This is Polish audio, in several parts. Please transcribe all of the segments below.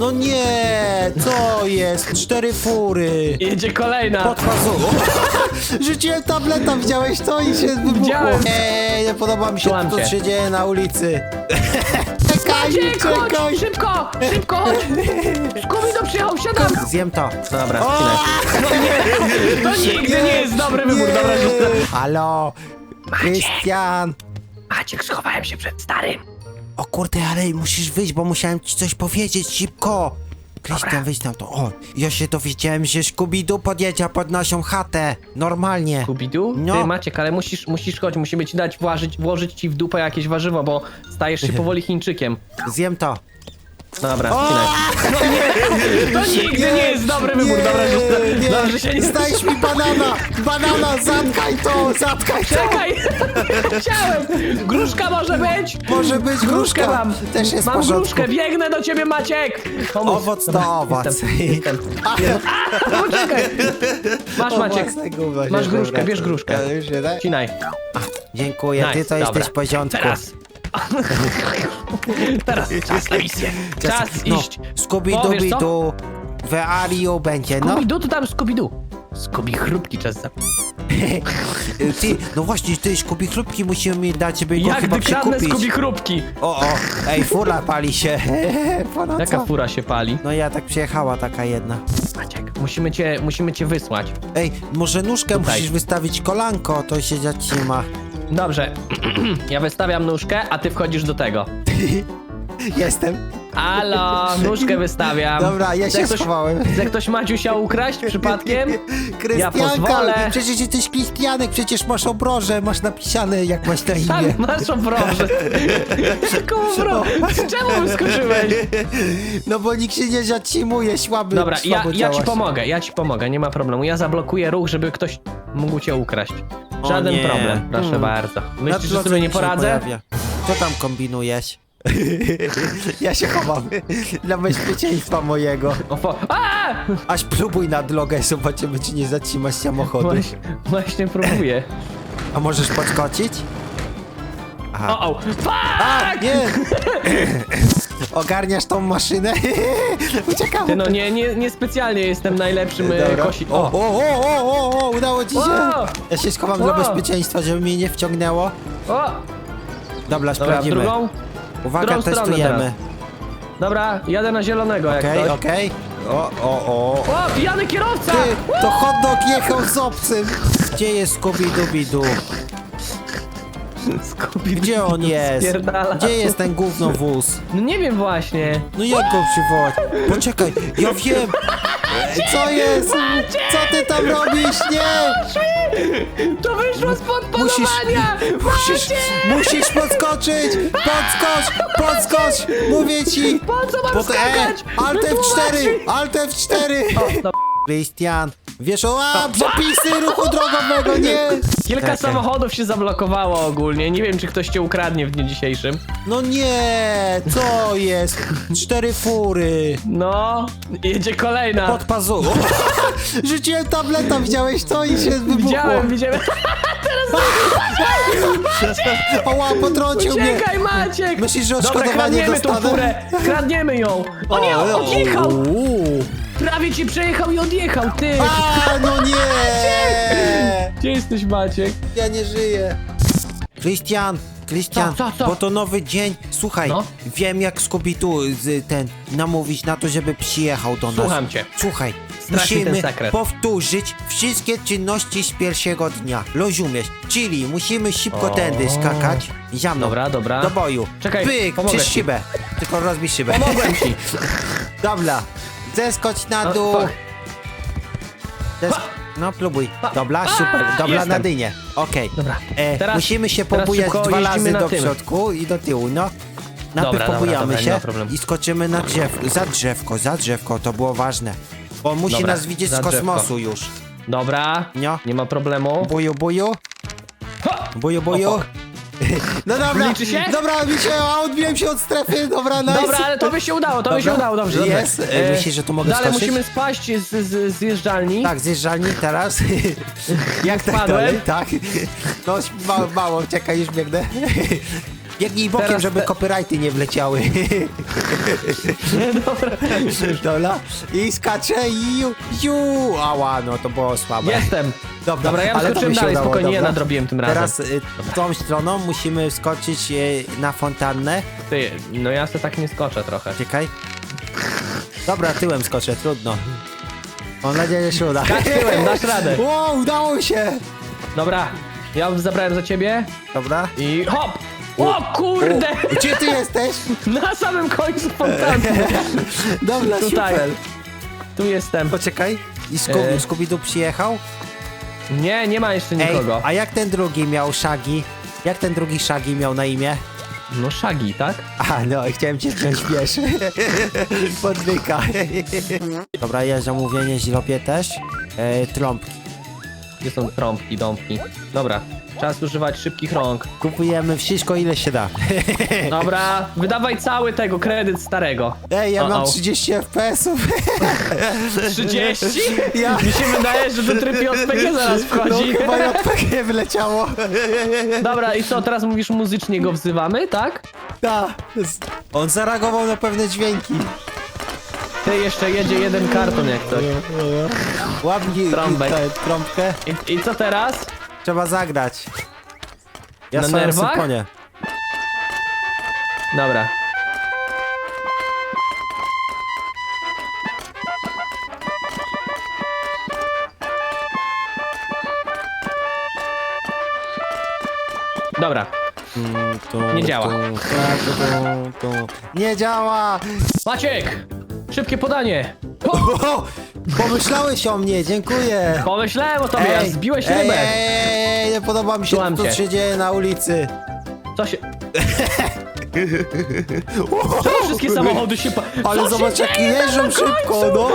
No nie, co jest? Cztery fury. Jedzie kolejna. Pod fazą. Rzuciłem tableta, widziałeś to i się wybuchło. Widziałem. Eee, nie podoba mi się, Słucham co cię. się dzieje na ulicy. Czekaj, Maciek, chodź, czekaj. szybko, szybko, chodź. Skubido przyjechał, siadam. Zjem to. Dobra, O! wcinaj. To nigdy nie jest dobry wybór, dobra, że... Halo, Krystian. Maciek, schowałem się przed starym. O kurde, ale musisz wyjść, bo musiałem ci coś powiedzieć szybko. Krystian, wyjdź na to. O, ja się dowiedziałem, że Scooby-Doo podjedzie pod naszą chatę. Normalnie. Kubidu? No. Ty Maciek, ale musisz, musisz chodź, musimy ci dać włożyć, włożyć ci w dupę jakieś warzywo, bo stajesz się powoli Chińczykiem. Zjem to. Dobra, wcinaj. No nie, to nigdy nie jest dobry wybór, dobra, że, nie. dobra, że się nie... Znajdź mi banana! Banana, zatkaj to! Zatkaj to! Czekaj! Chciałem! Gruszka może być! Może być Gruszkę gruszka. mam! Też jest w Mam porządku. gruszkę, biegnę do ciebie Maciek! Pomóż. Owoc to Dobra, owoc. Jestem, jestem. A, poczekaj! Masz Maciek, masz gruszkę, bierz gruszkę. Ja już nie daj. Cinaj. Dziękuję, ty Nice, to dobra. jesteś w porządku. Teraz! Teraz czas na misję. Czas no, iść. O, wiesz co? Scooby-Dooby-Doo. W Ario będzie, no. Scooby-Doo to tam Scooby-Doo. Scooby chrupki czas za... Ty, no właśnie, ty Scooby chrupki musimy mi dać, żeby go Jak chyba wykradnę przekupić. Scooby chrupki? O, o, ej, fura pali się. Pana Jaka co? fura się pali? No ja tak przyjechała taka jedna. Maciek, musimy cię, musimy cię wysłać. Ej, może nóżkę Tutaj. musisz wystawić kolanko, to się zatrzyma. Dobrze, ja wystawiam nóżkę, a ty wchodzisz do tego. Jestem. Halo, nóżkę wystawiam. Dobra, ja się ktoś, schowałem. Chce ktoś Maciusia ukraść przypadkiem? Ja Krystianka, pozwolę. przecież jesteś Krystianek, przecież masz obroże, masz napisane jak masz na Tam imię. masz obrożę. Jaką obrożę? Z czemu wyskoczyłeś? No bo nikt się nie zatrzymuje, słaby, Dobra, ja, słabo ja ci działasz. pomogę, ja ci pomogę, nie ma problemu. Ja zablokuję ruch, żeby ktoś mógł cię ukraść. Żaden nie. problem, proszę Hmm. bardzo. Na Myślisz, że sobie nie się poradzę? pojawia. Co tam kombinujesz? ja się chowam dla bezpieczeństwa mojego. O! Aż próbuj na drogę, zobaczymy czy nie zatrzymasz samochodu. Właśnie, właśnie próbuję. A możesz podskoczyć? Aha. O, o, A, fuck! nie! Ogarniasz tą maszynę? Ty no nie, nie, nie specjalnie jestem najlepszym e, Dobra. kosi... O, o, o, o, o, o, udało ci się. O! Ja się schowam dla O! bezpieczeństwa, żeby mnie nie wciągnęło. o! Dobra, Dobra, sprawdzimy. drugą? Uwaga, drugą stronę testujemy. Dobra, jadę na zielonego jak Okej, ktoś. okej. O, o, o. O, pijany kierowca! Ty, to hot dog jechał z obcym. Gdzie jest? Scooby-Doo Gdzie on jest? spierdala. Gdzie jest ten gówno wóz? No nie wiem właśnie. No jak go przywołać? Poczekaj, ja wiem! Co jest? Co ty tam robisz? Nie! To wyszło spod Musisz, polowania! musisz, musisz podskoczyć! Podskocz, podskocz! Mówię ci! Po co mam Bo skakać? Alt F4! Wytłumacz Alt F4! mi. No, Krystian, wiesz o, a, przepisy ruchu drogowego, nie! Kilka samochodów się zablokowało ogólnie. Nie wiem, czy ktoś cię ukradnie w dniu dzisiejszym. No nie, co jest? Cztery fury. No, jedzie kolejna. Pod pazu. Rzuciłem tableta, widziałeś to i się wybuchło. Widziałem, widziałem. Oła, potrącił mnie. Uciekaj, Maciek! Myślisz, że Dobra, odszkodowanie kradniemy tą dostanę? furę! Kradniemy ją! O nie, O, odjechał! Prawie ci przejechał i odjechał, ty! A, no nie! Gdzie jesteś, Maciek? Ja nie żyję. Krystian, Krystian, Co, co, co? bo to nowy dzień. Słuchaj, No. wiem jak z ten namówić na to, żeby przyjechał do nas. Słucham cię. Słuchaj, Straszny ten musimy sekret. powtórzyć wszystkie czynności z pierwszego dnia. Rozumiesz? Czyli musimy szybko O. tędy skakać. Za mną. Dobra, dobra. Do boju. Czekaj, Pyk, pomogę przez ci. szybę. Tylko rozbij szybę. Pomogłem ci! Dobra. Zeskocz na O, dół. fuck. Zes... No, próbuj. Dobra, super. Dobra, jestem. na dynię. Okej. Dobra. E, Teraz- musimy się teraz pobujać szybko dwa jeździmy razy na do tym. przodku i do tyłu, no. Najpierw Dobra, dobra, pobujamy dobra, nie się problemu. i skoczymy na drzew, za drzewko, za drzewko, to było ważne. Bo musi Dobra, nas widzieć za z drzewko. kosmosu już. Dobra, No. nie ma problemu. Buju, buju. Ha! Buju, buju. O. No dobra, Liczy się? dobra, mi się, a odbiłem się od strefy, dobra, nice. Dobra, ale to by się udało, to by się Dobra. udało, dobrze, dobrze. Jest? E, myślisz, że tu mogę Dalej skoczyć? musimy spaść z, z, z zjeżdżalni. Tak, zjeżdżalni teraz. Jak tak Wpadłem? dalej? Tak. No, mało, mało, czekaj, już biegnę. Biegnij bokiem, Teraz żeby te- copyrighty nie wleciały. Dobra. Dobra. I skaczę i ju, ju. Ała, no to było słabe. Jestem. Dobra, Dobra, ja ale to się dalej, udało, spokojnie, ja dobra. nadrobiłem tym razem. Teraz y, tą stroną musimy wskoczyć y, na fontannę. Ty, no ja sobie tak nie skoczę trochę. Czekaj. Dobra, tyłem skoczę, trudno. Mam nadzieję, że się uda. Skacz tyłem, dasz radę. Wow, udało się! Dobra, ja zabrałem za ciebie Dobra. i hop! O kurde! Gdzie ty jesteś? Na samym końcu fontanny. Dobra, Tutaj. super. Tu jestem. Poczekaj. I Sku E. Scooby-Doo przyjechał? Nie, nie ma jeszcze nikogo. Ej, a jak ten drugi miał Shaggy? Jak ten drugi Shaggy miał na imię? No Shaggy, tak? A, no, chciałem cię wziąć wiesz. Podwyka. Dobra, jest zamówienie, źropie też. E, trąbki. Gdzie są trąbki, dąbki? Dobra, czas używać szybkich rąk. Kupujemy wszystko, ile się da. Dobra, wydawaj cały tego kredyt starego. Ej, ja mam O-o. 30 FPS-ów. 30? Ja- Mi się wydaje, że ten tryb JPG zaraz No wchodzi. chyba JPG wyleciało. Dobra, i co, teraz mówisz muzycznie go wzywamy, tak? Da. On zareagował na pewne dźwięki. Ty jeszcze jedzie jeden karton jak coś. Łapnij Trąbek. tę trąbkę. I, I co teraz? Trzeba zagrać. Ja Na swoją nerwach? symfonię. Dobra. Dobra. Nie działa. Nie działa! Maciek! Szybkie podanie! O, pomyślałeś o mnie, dziękuję. pomyślałem o tobie, aż zbiłeś ej, rybę. ej, ej, nie podoba mi się, Słucham co cię. się dzieje na ulicy. Co się... Czemu wszystkie samochody się... Pa... Ale Co zobacz, się jak dzieje tam jeżdżą na szybko, końcu? no.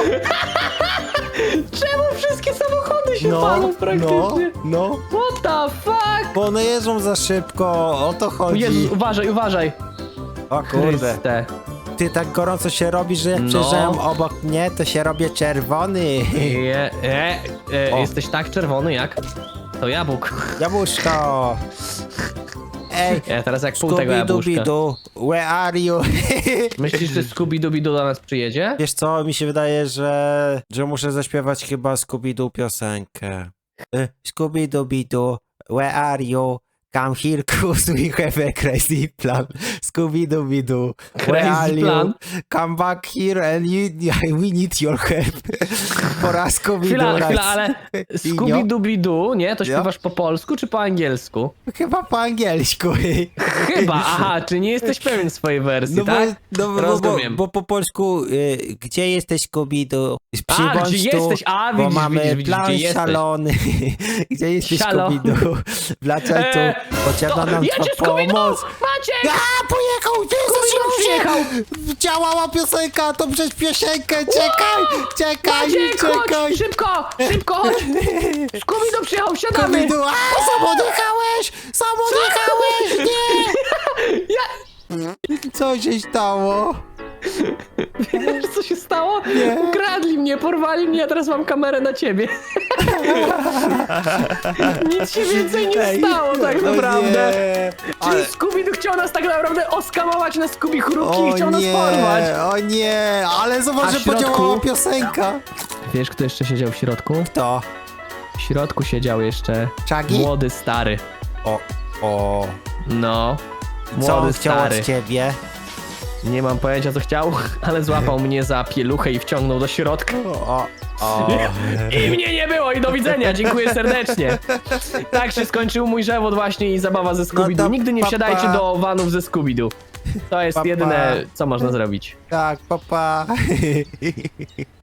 Czemu wszystkie samochody się No, palą no, praktycznie? no. What the fuck? Bo one jeżdżą za szybko, o to chodzi. Jezus, uważaj, uważaj. O kurde. Chryste. Ty tak gorąco się robisz, że jak No. przejeżdżałem obok mnie, to się robię czerwony. Je, e, e, O. jesteś tak czerwony jak to jabłko. Jabłuszko. Ej, Ja teraz jak pół tego jabłuszka. Where are you? Myślisz, że Scooby-Dooby do nas przyjedzie? Wiesz co, mi się wydaje, że, że muszę zaśpiewać chyba Scooby-Doo piosenkę. Y, Scooby-Dooby-Doo, where are you? Come here, cause we have a crazy plan. Scooby-Dooby-Doo, where Crazy plan? Come back here and you, we need your help. For a Scooby-Doo Chwila, raz. chwila, ale Inio? Scooby-Dooby-Doo, nie? To Ja? śpiewasz po polsku czy po angielsku? Chyba po angielsku. Chyba, aha, czy nie jesteś pewien swojej wersji, No bo, tak? no, bo, bo, Rozumiem. bo po polsku, y, gdzie jesteś Scooby-Doo? Przybądź gdzie jesteś? A, bo widzisz, mamy widzisz, widzisz, plan gdzie jesteś. szalony. gdzie jesteś. Scooby-Doo? Wracaj tu, potrzebna to nam twa Scooby-Doo! Maciek! A, pojechał, ty Scooby-Doo przyjechał! Działała piosenka, to przez piosenkę, czekaj, czekaj, Maciek, czekaj. chodź! Szybko! Szybko, chodź! Scooby-Doo przyjechał, wsiadamy! Scooby-Doo, a, sam odjechałeś, sam odjechałeś, nie. Ja... Co się stało? Wiesz, co się stało? Nie. Ukradli mnie, porwali mnie, a teraz mam kamerę na ciebie. Nic się więcej nie stało tak no naprawdę. nie. Czyli Ale- Scooby-Doo chciał nas tak naprawdę oskamować na Scooby chrupki i chciał nas porwać. o nie, ale zobacz, A że środku? podziałała piosenka. Wiesz, kto jeszcze siedział w środku? To, W środku siedział jeszcze Czagi? młody stary. O, o, No. co on Młody chciał stary. od ciebie? Nie mam pojęcia co chciał, ale złapał mnie za pieluchę i wciągnął do środka. O, o. I mnie nie było i do widzenia, dziękuję serdecznie. Tak się skończył mój żewot właśnie i zabawa ze Scooby-Doo. No to Nigdy nie wsiadajcie do vanów ze Scooby-Doo. To jest Pa, pa. jedyne, co można zrobić. Tak, papa.